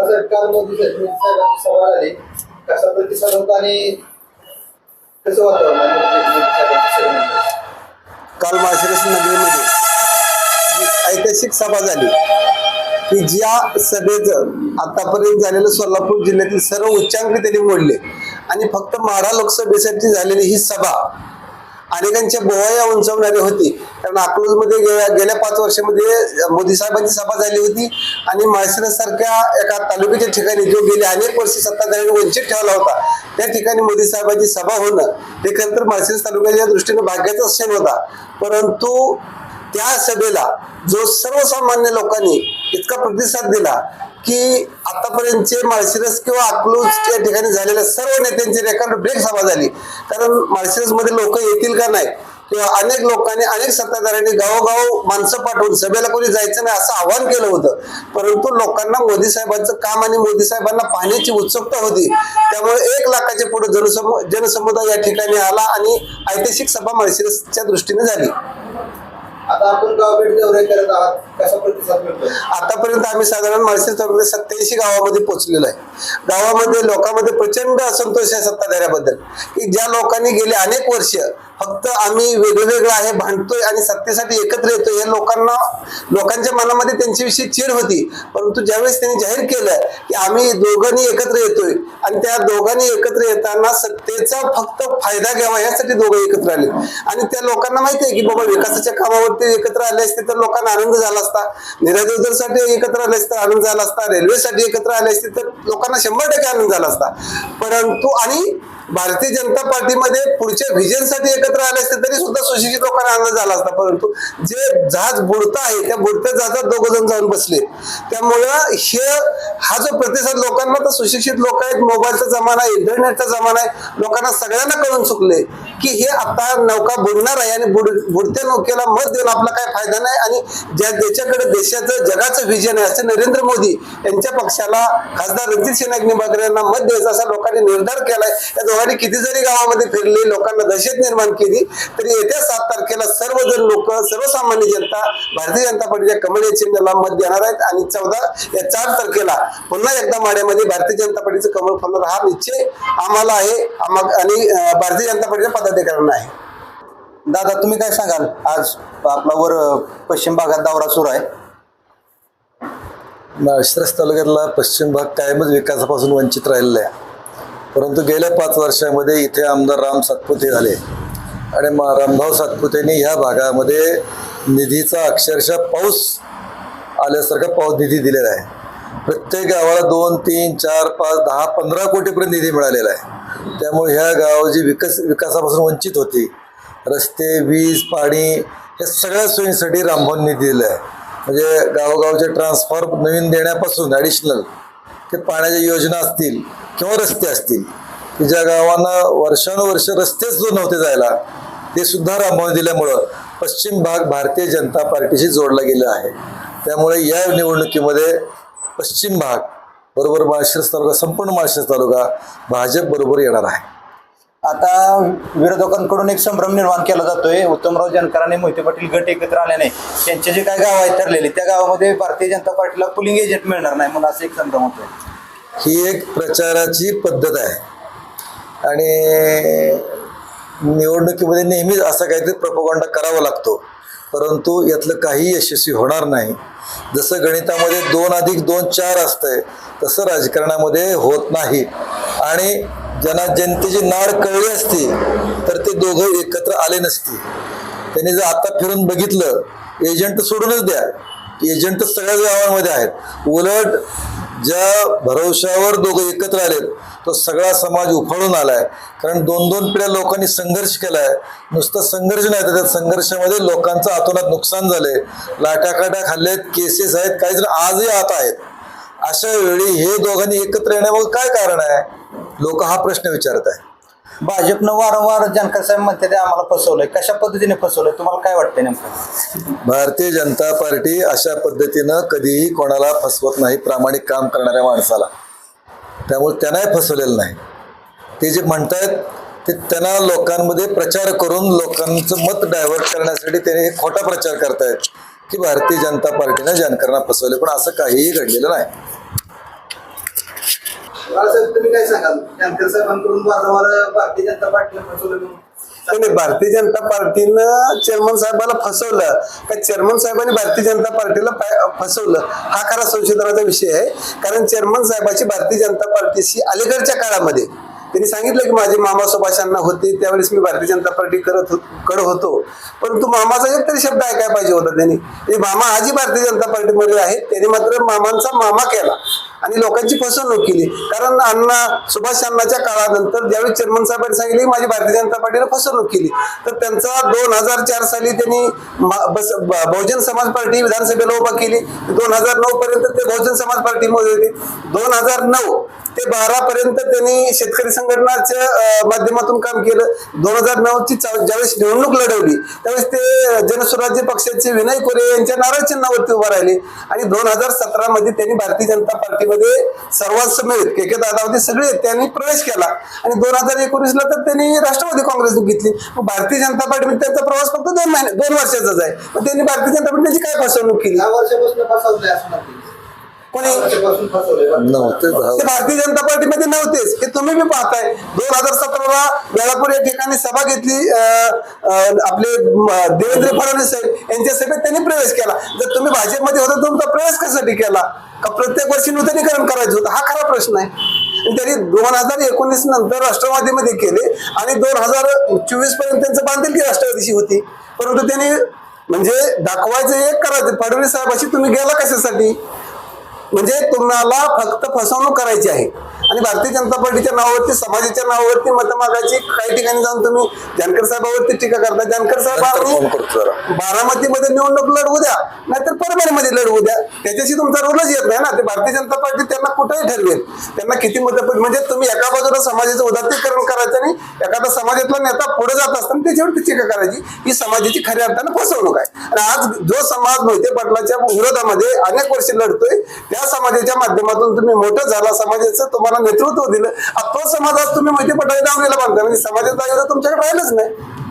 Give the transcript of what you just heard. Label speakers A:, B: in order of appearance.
A: काल मोदी साहेबांची सभा झाली कसा प्रतिसाद होता आणि कसं वातावरण
B: काल माळशिरस नगरीमध्ये जी ऐतिहासिक सभा झाली की ज्या सभेचं आतापर्यंत झालेलं सोलापूर जिल्ह्यातील सर्व उच्चांक त्यांनी मोडले. आणि फक्त माढा लोकसभेसाठी झालेली ही सभा अनेकांच्या बोवाया उंचावणारी होती. कारण अकलूजमध्ये गेल्या गेल्या पाच वर्षामध्ये मोदी साहेबांची सभा झाली होती आणि माळशिरस सारख्या एका तालुक्याच्या ठिकाणी जो गेले अनेक वर्ष सत्ताधाऱ्यांनी वंचित ठेवला होता त्या ठिकाणी मोदी साहेबांची सभा होणं हे खरं तर माळशिरस तालुक्याच्या दृष्टीने भाग्याचा क्षण होता. परंतु त्या सभेला जो सर्वसामान्य लोकांनी इतका प्रतिसाद दिला की आतापर्यंतचे माळशिरस किंवा अकलूज या ठिकाणी झालेल्या सर्व नेत्यांची रेकॉर्ड ब्रेक सभा झाली. कारण माळशिरसमध्ये लोक येतील का नाही? किंवा अनेक लोकांनी अनेक सत्ताधाऱ्यांनी गावोगाव माणसं पाठवून सभेला कोणी जायचं नाही असं आवाहन केलं होतं. परंतु लोकांना मोदी साहेबांचं काम आणि मोदी साहेबांना पाहण्याची उत्सुकता होती. त्यामुळे एक लाखाच्या पुढे जनसमु जनसमुदाय या ठिकाणी आला आणि ऐतिहासिक सभा माळशिरसच्या दृष्टीने झाली.
A: आता आपण गाव दौरे करत आहात. कसा प्रतिसाद मिळतो
B: आतापर्यंत आम्ही साधारण माळशिरस तालुक्यात सत्याऐंशी गावामध्ये पोहोचलेलो आहे. गावामध्ये लोकांमध्ये प्रचंड असंतोष आहे सत्ताधाऱ्याबद्दल. की ज्या लोकांनी गेले अनेक वर्ष फक्त आम्ही वेगवेगळं आहे भांडतोय आणि सत्तेसाठी एकत्र येतोय हे लोकांना लोकांच्या मनामध्ये त्यांच्याविषयी चीड होती. परंतु ज्यावेळेस त्यांनी जाहीर केलं की आम्ही दोघांनी एकत्र येतोय आणि त्या दोघांनी एकत्र येताना सत्तेचा फक्त फायदा घ्यावा यासाठी दोघं एकत्र आले. आणि त्या लोकांना माहिती आहे की बाबा विकासाच्या कामावरती एकत्र आले असते तर लोकांना आनंद झाला असता. निराधारसाठी एकत्र आले असते आनंद झाला असता. रेल्वेसाठी एकत्र आले असते तर लोकांना शंभर टक्के आनंद झाला असता. परंतु आणि भारतीय जनता पार्टीमध्ये पुढच्या व्हिजनसाठी एकत्र आले असते तरी सुद्धा सुशिक्षित लोकांना आनंद झाला असता. परंतु जे जहाज बुडतं आहे त्या बुडत्या जहाजात दोघ जण जाऊन बसले. त्यामुळं हे हा जो प्रतिसाद लोकांना तर सुशिक्षित लोक आहेत. मोबाईलचा जमाना आहे इंटरनेटचा जमाना आहे. लोकांना सगळ्यांना कळून चुकले की हे आता नौका बुडणार आहे आणि बुड बुडत्या नौकेला मत देऊन आपला काय फायदा नाही आणि ज्या ज्याच्याकडे देशाचं जगाचं व्हिजन आहे असं नरेंद्र मोदी यांच्या पक्षाला खासदार रणजित सिंह निंबाळकर यांना मत द्यायचं असा लोकांनी निर्धार केलाय. दोघांनी किती जरी गावामध्ये फिरले लोकांना दहशत निर्माण केली तरी येत्या सात तारखेला सर्वजण लोक सर्वसामान्य जनता भारतीय जनता पार्टीच्या कमळ या चिन्हाला मत देणार आहेत. आणि चौदा या चार तारखेला पुन्हा एकदा माड्यामध्ये भारतीय जनता पार्टीचं कमळ फुलणार हा निश्चय आम्हाला आहे. आणि भारतीय जनता पार्टीच्या पदाधिकाऱ्यांना आहे.
A: दादा तुम्ही काय सांगाल? आज आपला वर पश्चिम भागात दौरा सुरू आहे.
C: माळशिरस तालुक्यातला पश्चिम भाग कायमच विकासापासून वंचित राहिलेला आहे. परंतु गेल्या पाच वर्षामध्ये इथे आमदार राम सातपुते झाले आणि मा रामभाऊ सातपुतेंनी ह्या भागामध्ये निधीचा अक्षरशः पाऊस आल्यासारखा पाऊस निधी दिलेला आहे. प्रत्येक गावाला दोन तीन चार पाच दहा पंधरा कोटीपर्यंत निधी मिळालेला आहे. त्यामुळे ह्या गावाची विकास विकासापासून वंचित होती रस्ते वीज पाणी या सगळ्या सोयींसाठी रामभाऊंनी निधी आहे. म्हणजे गावोगावचे ट्रान्सफॉर्म नवीन देण्यापासून ॲडिशनल ते पाण्याच्या योजना असतील किंवा रस्ते असतील की ज्या गावांना वर्षानुवर्ष रस्तेच जो नव्हते जायला ते सुद्धा राबवून दिल्यामुळं पश्चिम भाग भारतीय जनता पार्टीशी जोडला गेला आहे. त्यामुळे या निवडणुकीमध्ये पश्चिम भाग बरोबर माळशिरस तालुका संपूर्ण माळशिरस तालुका भाजप बरोबर येणार आहे.
A: आता विरोधकांकडून एक संभ्रम निर्माण केला जातोय. उत्तमराव जानकर आणि मोहिते पाटील गट एकत्र आल्याने त्यांचे जे काही गाव आहेत ठरलेले त्या गावामध्ये भारतीय जनता पार्टीला पुलिंग एजंट मिळणार नाही म्हणून असं एक संभ्रम होतोय.
C: ही एक प्रचाराची पद्धत आहे. आणि निवडणुकीमध्ये नेहमीच असा काहीतरी प्रपोगंडा करावा लागतो. परंतु यातलं काही यशस्वी होणार नाही. जसं गणितामध्ये दोन अधिक दोन चार असतंय तसं राजकारणामध्ये होत नाही. आणि ज्यांना जनतेची नाड कळली असती तर ते दोघं एकत्र आले नसते. त्यांनी जर आता फिरून बघितलं एजंट सोडूनच द्या. एजंट सगळ्या गावांमध्ये आहेत. उलट ज्या भरवशावर दोघं एकत्र आलेत तो सगळा समाज उफाळून आलाय. कारण दोन दोन पिढ्या लोकांनी संघर्ष केलाय. नुसतं संघर्ष नाही तर त्या संघर्षामध्ये लोकांचं आतोनात नुकसान झालंय. लाटाकाटा खाल्लेत केसेस आहेत काही जण आजही आत आहेत. अशा वेळी हे दोघांनी एकत्र येण्यामागे काय कारण आहे? लोक हा प्रश्न विचारत आहे
A: भाजपनं वारंवार जानकर साहेब म्हणते ते आम्हाला फसवलंय. कशा पद्धतीने फसवलंय? तुम्हाला काय वाटतंय नेमकं?
C: भारतीय जनता पार्टी अशा पद्धतीनं कधीही कोणाला फसवत नाही प्रामाणिक काम करणाऱ्या माणसाला. त्यामुळे त्यांनाही फसवलेलं नाही. ते जे म्हणतायत ते त्यांना लोकांमध्ये प्रचार करून लोकांचं मत डायव्हर्ट करण्यासाठी त्याने एक खोटा प्रचार करतायत की भारतीय जनता पार्टीनं जानकरांना फसवले. पण असं काहीही घडलेलं नाही.
A: बाळासाहेब तुम्ही काय सांगाल? जानकर साहेबांकडून वारंवार भारतीय जनता पार्टीला फसवलं
B: नाही, भारतीय जनता पार्टीनं चेअरमन साहेबाला फसवलं. का चेअरमन साहेबांनी भारतीय जनता पार्टीला फसवलं? हा खरा संशोधनाचा विषय आहे. कारण चेअरमन साहेबाची भारतीय जनता पार्टीशी अलीकडच्या काळामध्ये त्यांनी सांगितलं की माझे मामा सुभाषांना होते त्यावेळेस मी भारतीय जनता पार्टी करत हो- होतो. परंतु मामाचा एक तरी शब्द ऐकायला पाहिजे होता त्यांनी. म्हणजे मामा आजही भारतीय जनता पार्टीमध्ये आहेत त्यांनी मात्र मामांचा मामा केला. आणि लोकांची फसवणूक केली. कारण अण्णा सुभाष अण्णाच्या काळानंतर ज्यावेळी चेअरमन साहेबांनी सांगितले की माझी भारतीय जनता पार्टीने फसवणूक केली तर त्यांचा दोन हजार चार साली त्यांनी बस बहुजन समाज पार्टी विधानसभेला उभा केली. दोन हजार नऊ पर्यंत ते बहुजन समाज पार्टीमध्ये होते. दोन हजार नऊ ते बारा पर्यंत त्यांनी शेतकरी संघटनाच्या माध्यमातून काम केलं. दोन हजार नऊ ची ज्यावेळेस निवडणूक लढवली त्यावेळेस ते जनस्वराज्य पक्षाचे विनय कोरे यांच्या नाराज चिन्हावरती उभा राहिले. आणि दोन हजार सतरा मध्ये त्यांनी भारतीय जनता पार्टीमध्ये सर्वांसमेत के के दादामध्ये सगळे त्यांनी प्रवेश केला. आणि दोन हजार एकोणीसला तर त्यांनी राष्ट्रवादी काँग्रेस घेतली. मग भारतीय जनता पार्टीमध्ये त्यांचा प्रवास फक्त दोन महिने दोन वर्षाचाच आहे. मग त्यांनी भारतीय जनता पार्टीची काय फसवणूक केली?
A: दहा वर्षापासून फसवलंय
C: नव्हते
B: ते भारतीय जनता पार्टीमध्ये नव्हतेच. हे तुम्ही बी पाहताय. दोन हजार सतराला वेळापूर या ठिकाणी सभा घेतली आपले देवेंद्र फडणवीस साहेब. यांच्या सभेत त्यांनी प्रवेश केला. जर तुम्ही भाजपमध्ये होता तुमचा प्रवेश कशासाठी केला? का प्रत्येक वर्षी नूतनीकरण करायचं होतं? हा खरा प्रश्न आहे. त्यांनी दोन हजार एकोणीस नंतर राष्ट्रवादीमध्ये केले आणि दोन हजार चोवीसपर्यंत त्यांचं बांधिलकी राष्ट्रवादीशी होती. परंतु त्यांनी म्हणजे दाखवायचं एक करायचं. फडणवीस साहेबाशी तुम्ही गेला कशासाठी? म्हणजे तुम्हाला फक्त फसवणूक करायची आहे. आणि भारतीय जनता पार्टीच्या नावावरती समाजाच्या नावावरती मत मागायची काही ठिकाणी जाऊन तुम्ही जानकर साहेबावरती टीका करता. जानकर साहेब बारामतीमध्ये निवडणूक लढवू द्या नाहीतर परभणीमध्ये लढवू द्या. त्याच्याशी तुमचा रोलच येत नाही ना. ते भारतीय जनता पार्टी त्यांना कुठेही ठरवेल. त्यांना किती मत म्हणजे तुम्ही एका बाजूला समाजाचं उदात्तीकरण करायचं आणि एखादा समाजातला नेता पुढे जात असताना त्याच्यावरती टीका करायची. ही समाजाची खऱ्या अर्थानं फसवणूक आहे. आणि आज जो समाज मोहिते पाटलाच्या विरोधामध्ये अनेक वर्ष लढतोय त्या समाजाच्या माध्यमातून तुम्ही मोठं झाला समाजाचं तुम्हाला नेतृत्व दिलं. तो समाज आज तुम्ही माहिती पटायला दावणीला बांधता म्हणजे समाजाचा तुमच्याकडे राहिलंच नाही.